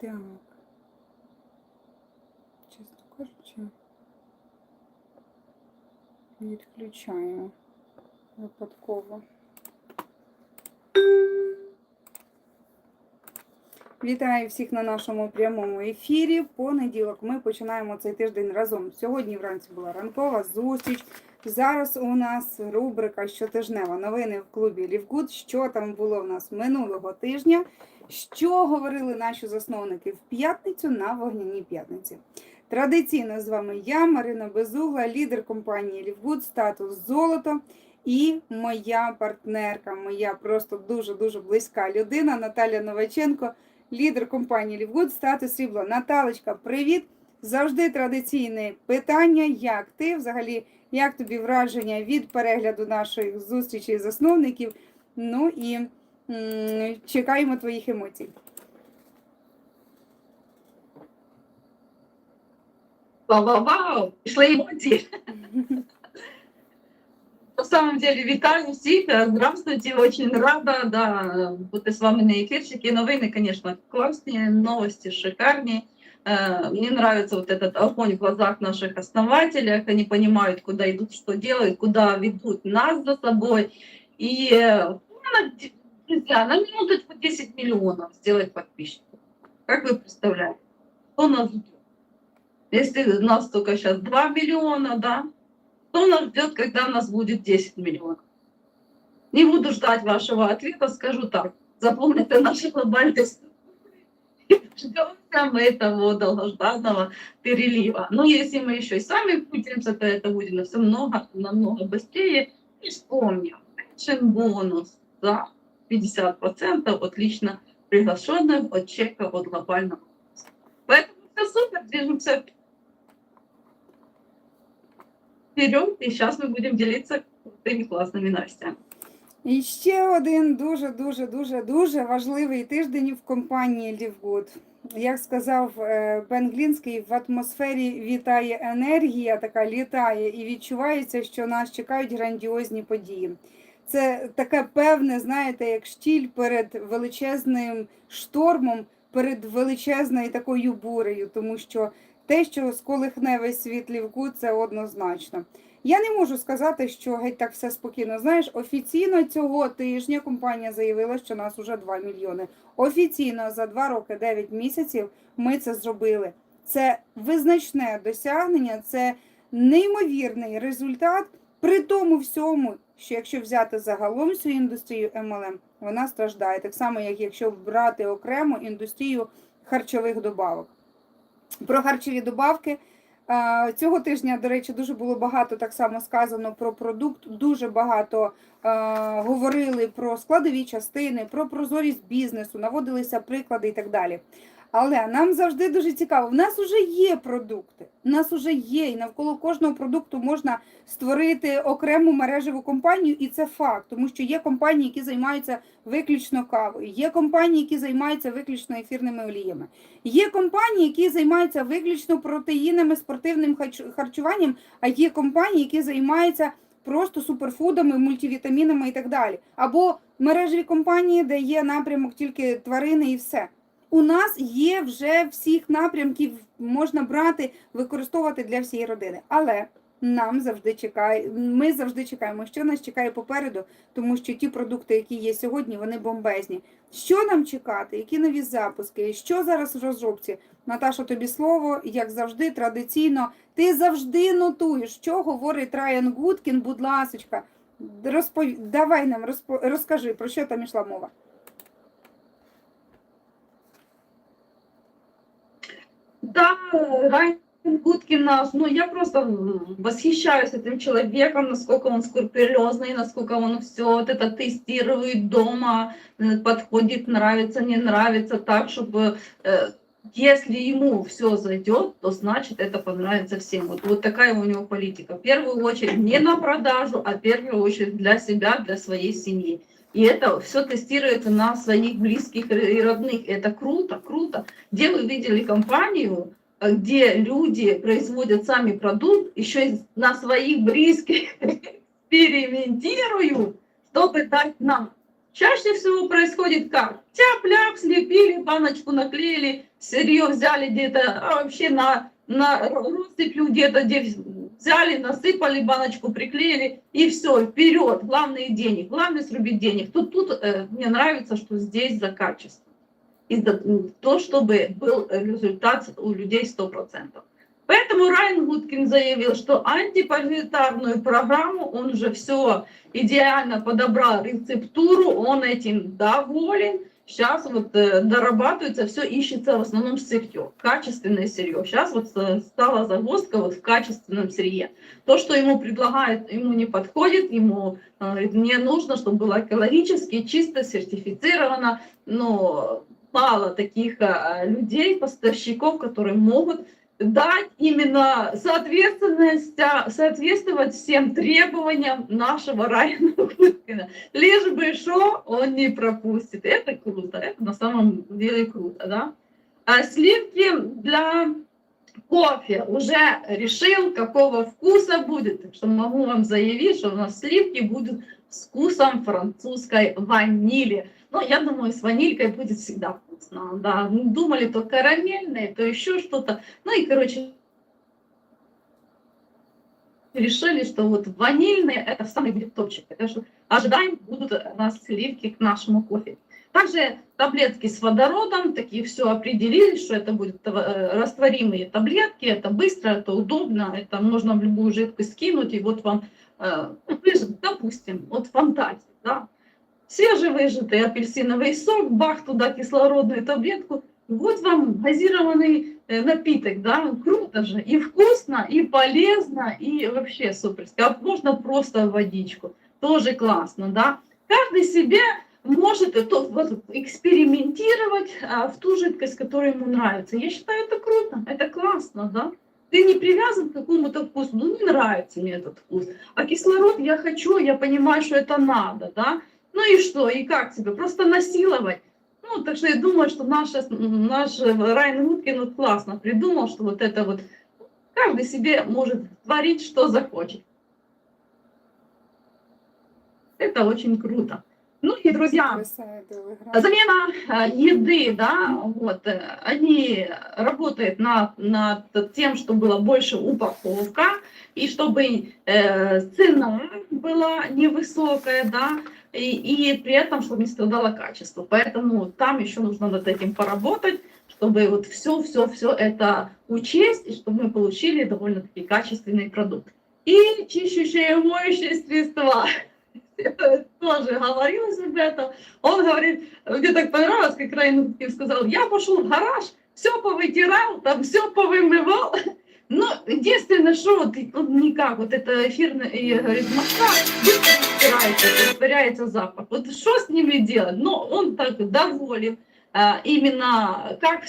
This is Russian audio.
Так. Чесно кажучи, відключаємо випадково. Вітаю всіх на нашому прямому ефірі. Понеділок ми починаємо цей тиждень разом. Сьогодні вранці була ранкова зустріч. Зараз у нас рубрика щотижнева новини в клубі Лівгуд. Що там було в нас минулого тижня? Що говорили наші засновники в п'ятницю на вогняній п'ятниці? Традиційно з вами я, Марина Безугла, лідер компанії Лівгуд, статус золото. І моя партнерка, моя просто дуже дуже близька людина Наталя Новаченко, лідер компанії Лівгуд, статус срібло. Наталочка, привіт! Завжди традиційне питання. Як ти взагалі, як тобі враження від перегляду наших зустрічей засновників? Ну і чекаємо твоїх емоцій. Вау-вау-вау! Пішли емоції. На самом деле, вітаю всіх. Здравствуйте, очень рада да, бути з вами на ефірчике. Новини, конечно, классные, новости шикарные. Э, Мне нравится вот этот огонь в глазах наших основателей. Они понимают, куда идут, что делают, куда ведут нас за собой. И, э, ну, на- друзья, на минуточку 10 миллионов сделать подписчиков. Как вы представляете? Что нас ждет? Если нас только сейчас 2 миллиона, да, то нас ждет, когда у нас будет 10 миллионов. Не буду ждать вашего ответа, скажу так. Запомните наши глобальные структуры. Ждем мы того долгожданного перелива. Но если мы еще и сами крутимся, то это будет все много, намного быстрее. И вспомним, pension бонус за 50% от лично приглашенных от чека от глобального. Поэтому все супер, движемся вперед, и сейчас мы будем делиться крутыми классными новостями. І ще один дуже дуже дуже дуже важливий тиждень в компанії Лівгуд. Як сказав е, Бен Глінський, в атмосфері вітає енергія, така літає, і відчувається, що нас чекають грандіозні події. Це таке певне, знаєте, як штіль перед величезним штормом, перед величезною такою бурею, тому що те, що сколихне весь світ Лівгуд, це однозначно. Я не можу сказати, що геть так все спокійно. Знаєш, офіційно цього тижня компанія заявила, що нас уже 2 мільйони. Офіційно за 2 роки 9 місяців ми це зробили. Це визначне досягнення, це неймовірний результат. При тому всьому, що якщо взяти загалом всю індустрію MLM, вона страждає. Так само, як якщо брати окремо індустрію харчових добавок. Про харчові добавки. Цього тижня, до речі, дуже було багато так само сказано про продукт. Дуже багато говорили про складові частини, про прозорість бізнесу, наводилися приклади і так далі. Але нам завжди дуже цікаво. В нас вже є продукти. У нас вже є, і навколо кожного продукту можна створити окрему мережеву компанію, і це факт, тому що є компанії, які займаються виключно кавою, є компанії, які займаються виключно ефірними оліями. Є компанії, які займаються виключно протеїнами, спортивним харчуванням, а є компанії, які займаються просто суперфудами, мультивітамінами і так далі. Або мережеві компанії, де є напрямок тільки тварини і все. У нас є вже всіх напрямків, можна брати, використовувати для всієї родини. Але нам завжди чекає, ми завжди чекаємо, що нас чекає попереду, тому що ті продукти, які є сьогодні, вони бомбезні. Що нам чекати? Які нові запуски? Що зараз в розробці? Наташа, тобі слово, як завжди, традиційно. Ти завжди нотуєш, що говорить Райан Гудкін, будь ласочка. Розпов... Давай нам розпо... розкажи, про що там ішла мова. Да, Райан Гудкин наш, ну я просто восхищаюсь этим человеком, насколько он скрупулезный, насколько он все вот это тестирует дома, э, подходит, нравится, не нравится, так, чтобы э, если ему все зайдет, то значит это понравится всем. Вот, вот такая у него политика. В первую очередь не на продажу, а в первую очередь для себя, для своей семьи. И это все тестируется на своих близких и родных. Это круто, круто. Где вы видели компанию, где люди производят сами продукт, еще и на своих близких экспериментируют, чтобы дать нам Чаще всего происходит как? Тяп-ляп, слепили, баночку наклеили, сырье взяли где-то, а вообще на, на россыпью где-то где взяли, насыпали баночку, приклеили, и все, вперед, главное денег, главное срубить денег. Тут, тут э, мне нравится, что здесь за качество. И за то, чтобы был результат у людей 100%. Поэтому Райан Гудкин заявил, что антипаразитарную программу, он уже все идеально подобрал рецептуру, он этим доволен. Сейчас вот э, дорабатывается, все ищется в основном сырье, качественное сырье. Сейчас вот э, стала загвоздка вот в качественном сырье. То, что ему предлагают, ему не подходит, ему э, мне нужно, чтобы было экологически, чисто, сертифицировано, но мало таких э, людей, поставщиков, которые могут дать именно соответственность, соответствовать всем требованиям нашего Райана Гудкина. Лишь бы что он не пропустит. Это круто, это на самом деле круто, да? А сливки для кофе уже решил, какого вкуса будет. Так что могу вам заявить, что у нас сливки будут с вкусом французской ванили. Но я думаю, с ванилькой будет всегда вкусно. Да, Ну, думали то карамельные, то еще что-то. Ну и, короче, решили, что вот ванильные это самый будет топчик. Так что ожидаем, будут у нас сливки к нашему кофе. Также таблетки с водородом, такие все определили, что это будут э, растворимые таблетки, это быстро, это удобно, это можно в любую жидкость скинуть, и вот вам, э, ну, допустим, вот фантазия, да, свежевыжатый апельсиновый сок, бах туда кислородную таблетку, вот вам газированный э, напиток, да, круто же, и вкусно, и полезно, и вообще суперски. А можно просто водичку, тоже классно, да. Каждый себе может это, вот, экспериментировать а, в ту жидкость, которая ему нравится. Я считаю, это круто, это классно, да. Ты не привязан к какому-то вкусу, ну не нравится мне этот вкус. А кислород я хочу, я понимаю, что это надо, да. Ну и что, и как тебе? Просто насиловать. Ну, так что я думаю, что наша, наш Райан Гудкин вот классно придумал, что вот это вот каждый себе может творить, что захочет. Это очень круто. Ну и, друзья. Замена э, еды, да, вот, э, они работают над, над тем, чтобы была больше упаковка, и чтобы э, цена была невысокая, да, и, и при этом, чтобы не страдало качество. Поэтому там еще нужно над этим поработать, чтобы вот все, все, все это учесть, и чтобы мы получили довольно-таки качественный продукт. И чищущие моющие средства. Это тоже говорилось об этом. Он говорит, мне так понравилось, как Райан сказал, я пошел в гараж, все повытирал, там все повымывал. Но единственное, что вот, вот никак, вот это эфирное, и, говорит, маска стирается, растворяется запах. Вот что с ними делать? Но он так доволен. а, Именно как